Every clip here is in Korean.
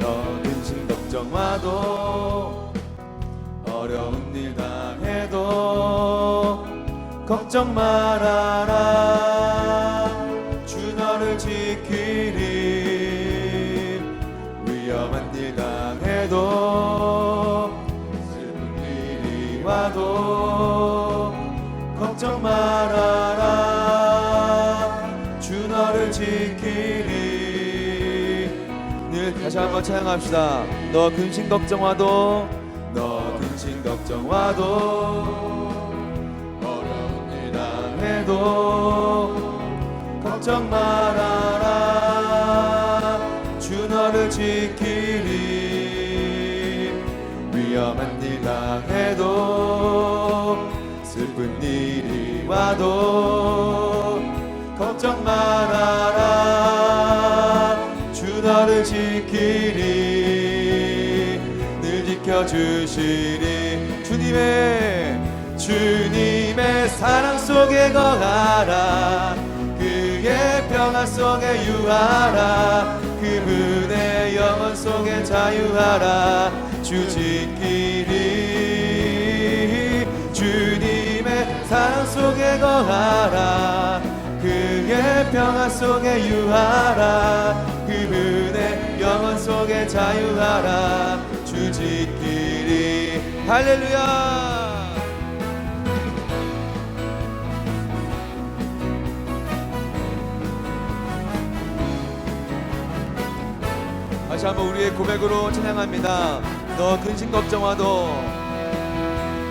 걱정 너 근심 걱정와도 어려운 일 당해도 걱정 말아라 늘 다시 한번 찬양합시다. 너 근심 걱정 와도 너 근심 걱정 와도 어려운 일 당해도 걱정 말아라. 주 너를 지키리. 위험한 일 당해도 슬픈 일이 와도 걱정 말아라 주 너를 지키리 늘 지켜주시리. 주님의 주님의 사랑 속에 거하라. 그의 평화 속에 유하라. 그분의 영원 속에 자유하라. 주 지키리. 주님의 사랑 속에 거하라. 그의 평화 속에 유하라 그분의 영원 속에 자유하라. 주 지키리. 할렐루야. 다시 한번 우리의 고백으로 찬양합니다. 너 근심 걱정 와도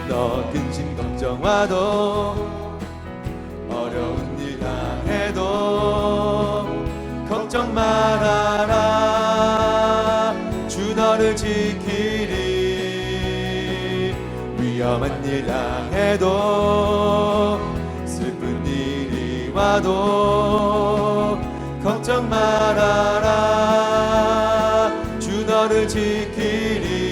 너 근심 걱정 와도 어려운 일 당해도 걱정 말아라 위험한 일 당해도 슬픈 일이 와도 걱정 말아라. 주 너를 지키리.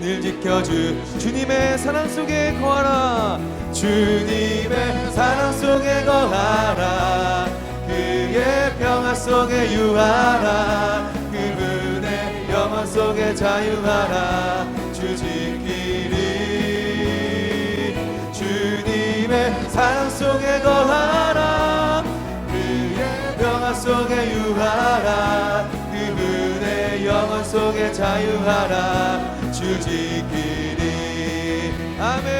늘 지켜주 주님의 사랑 속에 거하라. 주님의 사랑 속에 거하라. 그의 평화 속에 유하라. 그분의 영원 속에 자유하라 속에 거하라. 그의 평화 속에 유하라. 그분의 영원 속에 자유하라. 주 지키리 아멘.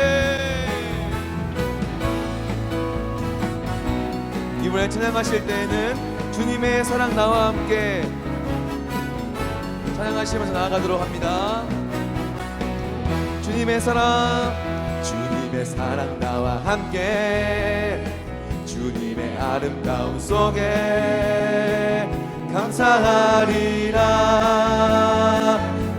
이번에 찬양하실 때에는 주님의 사랑 나와 함께 찬양하시면서 나아가도록 합니다. 주님의 사랑 주님의 사랑 나와 함께 주님의 아름다움 속에 감사하리라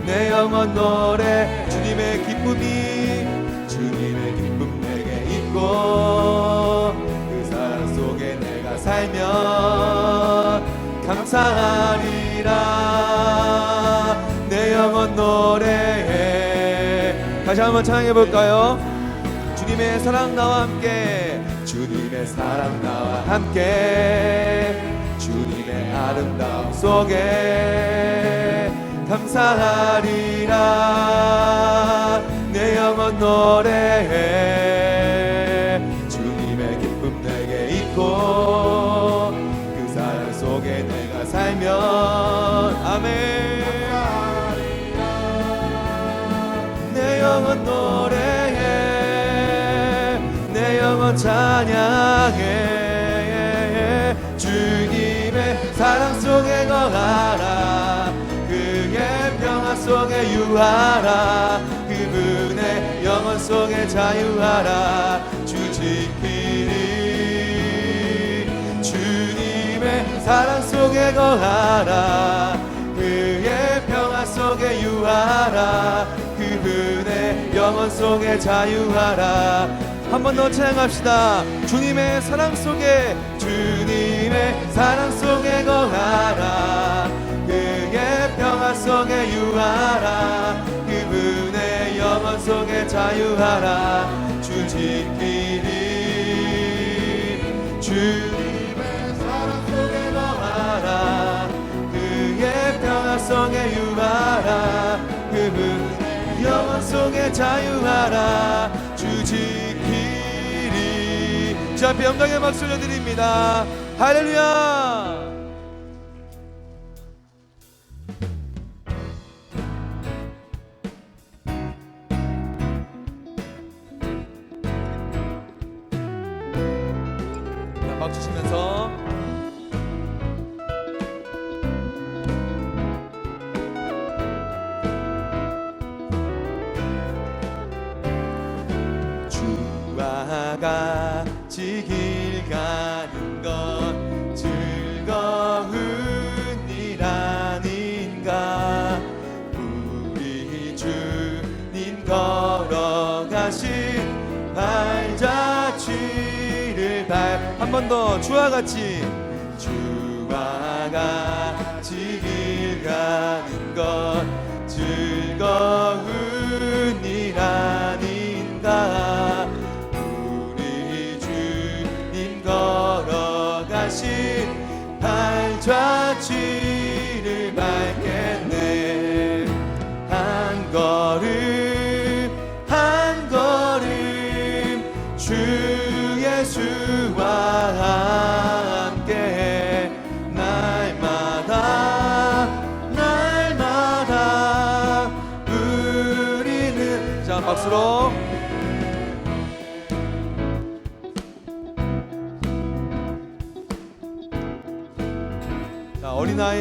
내 영혼 노래 주님의 기쁨이 주님의 기쁨 내게 있고 그 사랑 속에 내가 살면 감사하리라 내 영혼 노래해 다시 한번 찬양해 볼까요? 주님의 사랑 나와 함께 주님의 사랑 나와 함께 주님의 아름다움 속에 감사하리라. 내 영혼 노래해. 주님의 기쁨 내게 있고 그 사랑 속에 내가 살면 아멘 찬양해. 주님의 사랑 속에 거하라 그의 평화 속에 유하라. 그분의 영혼 속에 자유하라. 주 지키리. 주님의 사랑 속에 거하라 그의 평화 속에 유하라. 그분의 영혼 속에 자유하라 한 번 더 찬양합시다. 주님의 사랑 속에 주님의 사랑 속에 거하라. 그의 평화 속에 유하라. 그분의 영혼 속에 자유하라. 주 지키리. 그 백성의 유하라. 그 영원 속에 자유하라 주 앞에 영광의 박수 올려드립니다. 할렐루야! 자, 박수 치면서 번 더 주와 같이. 주와 같이 길 가는 것 즐거운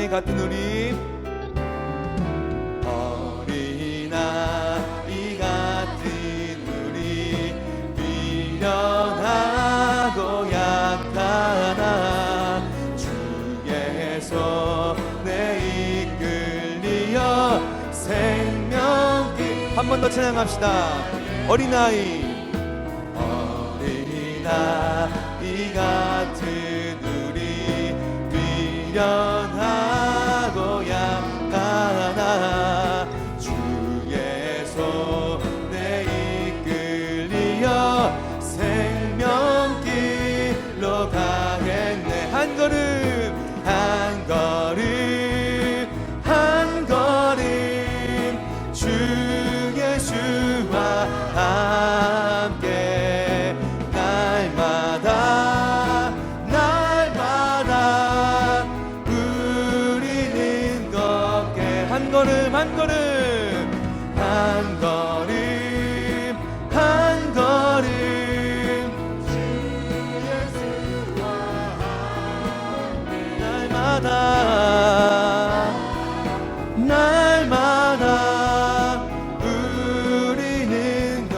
같은 우리. 어린아이 같은 우리. 미련하고 약하나. 주의 손에 이끌리어 생명이 한 번 더 찬양합시다. 어린아이. 어린아이 같은 우리. 미련 날마다 날마다 우리는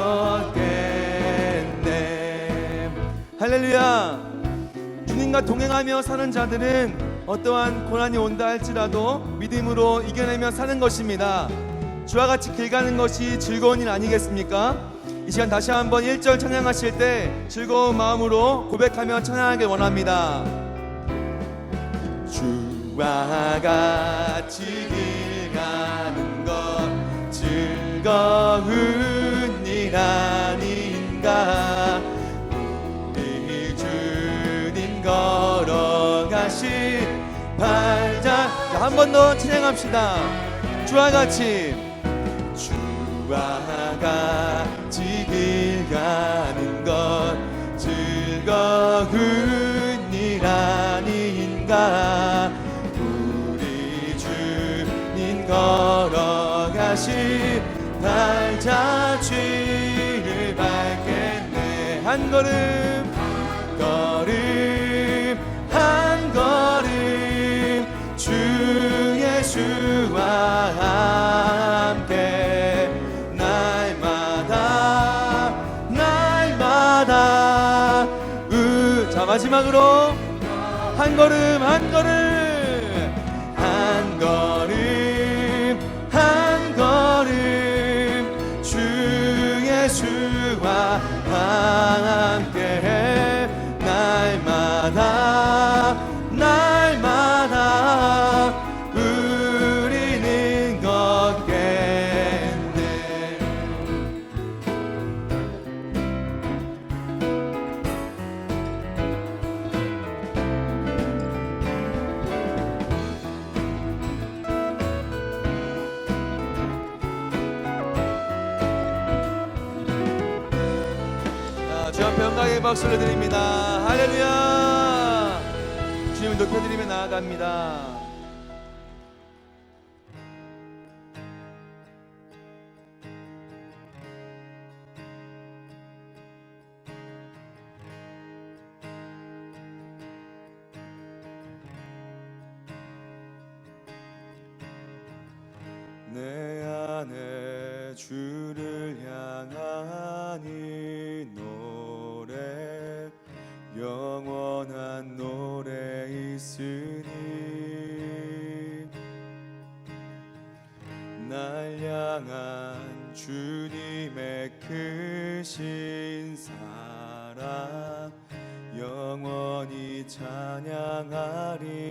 걷겠네. 할렐루야. 주님과 동행하며 사는 자들은 어떠한 고난이 온다 할지라도 믿음으로 이겨내며 사는 것입니다. 주와 같이 길 가는 것이 즐거운 일 아니겠습니까? 이 시간 다시 한번 1절 찬양하실 때 즐거운 마음으로 고백하며 찬양하길 원합니다 주와 같이 길 가는 것 즐거운 일 아닌가? 우리 주님 걸어가신 발자. 한 번 더 찬양합시다. 주와 같이. 주와 같이 길 가는 것 즐거운 밟겠네 한 걸음 걸음 한 걸음 주 예수와 함께 날마다 날마다. 우, 자 마지막으로 한 걸음 한 걸음 한 걸음 앞에 영광의 박수를 드립니다. 할렐루야. 주님을 높여드리며 나아갑니다. 내 안에 주님의 크신 사랑 영원히 찬양하리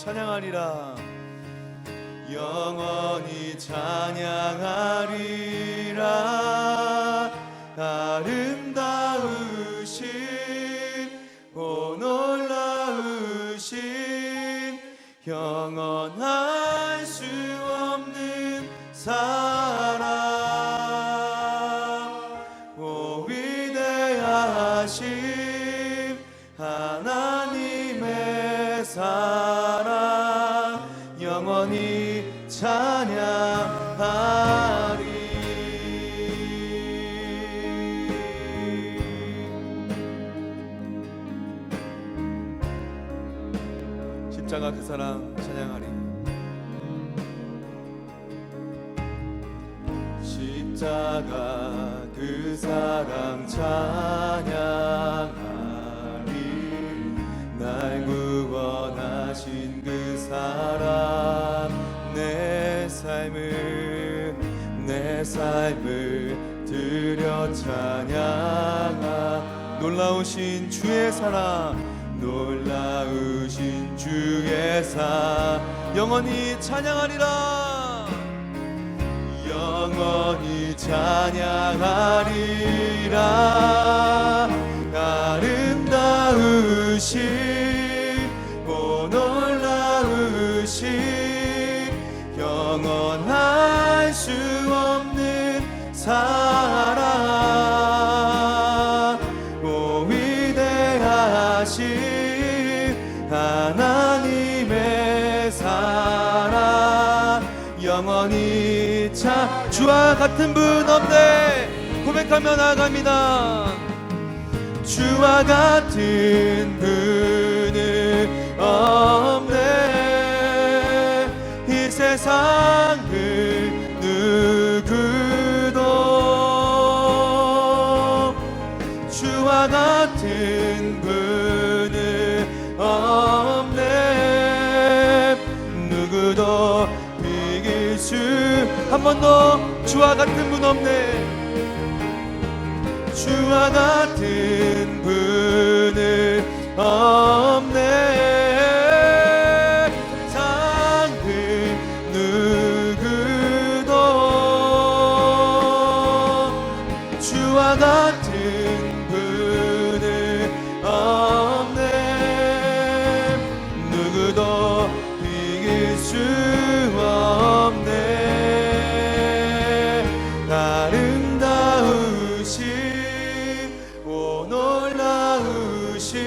찬양하리라. 영원히 찬양하리라. 아름다우신 오 놀라우신 영원할 수 없는 사랑. 오 위대하심 사랑 찬양하리. 날 구원하신 그 사랑 내 삶을 드려 찬양하. 놀라우신 주의 사랑 놀라우신 주의 사 영원히 찬양하리라. 영원히 찬양하리라. 아름다우신 오 놀라우신 영원할 수 없는 사 같은 분 없네. 고백하며 나아갑니다. 주와 같은 분은 없네. 이 세상을 누구도 주와 같은 분은 없네. 누구도 이길 수 한 번더 주와 같은 분 없네. 주와 같은 오 놀라우신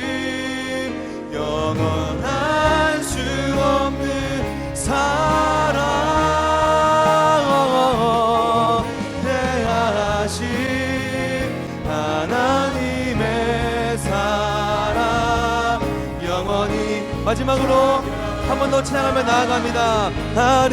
영원할 수 없는 사랑. 대하신 하나님의 사랑. 영원히 마지막으로 한 번 더 찬양하며 나아갑니다. 나으